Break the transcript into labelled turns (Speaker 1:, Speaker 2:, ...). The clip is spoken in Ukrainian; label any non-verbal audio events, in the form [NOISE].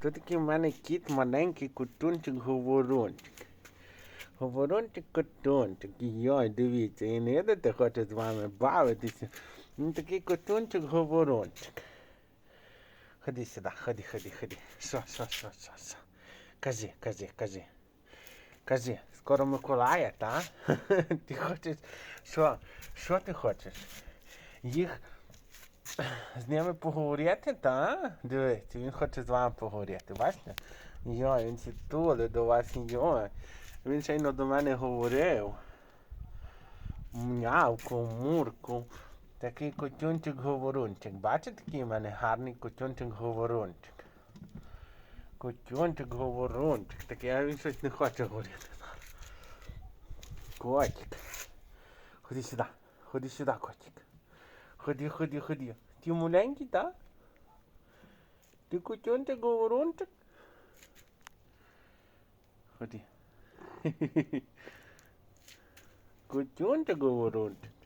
Speaker 1: То такий в мене кіт маленький кутунчик говорунчик. Говорунчик котунчик. Йой, дивіться, і не йдете, хоче з вами бавитися. Він такий котунчик говорунчик. Ходи сюди, ходи, ходи, ходи. Що, що, що, що, що? Кажи, кажи, кажи. Кажи, скоро Миколая, та? [LAUGHS] Ти хочеш. Що? Що ти хочеш? Їх з ними поговорити, та? Дивіться, він хоче з вами поговорити, бачите? Йой, він сі тули до вас, йой. Він щойно до мене говорив. М'явку, мурку. Такий котюнчик-говорунчик. Бачите, такий в мене гарний котюнчик-говорунчик. Котюнчик-говорунчик. Такий, а він щось не хоче говорити. Котик. Ходи сюди. Ходи сюди, котик. Ходи, ходи, ходи. Ти маленький, так? Ти котюнчик, говорунчик? Ходи. [LAUGHS] Котюнчик, говорунчик.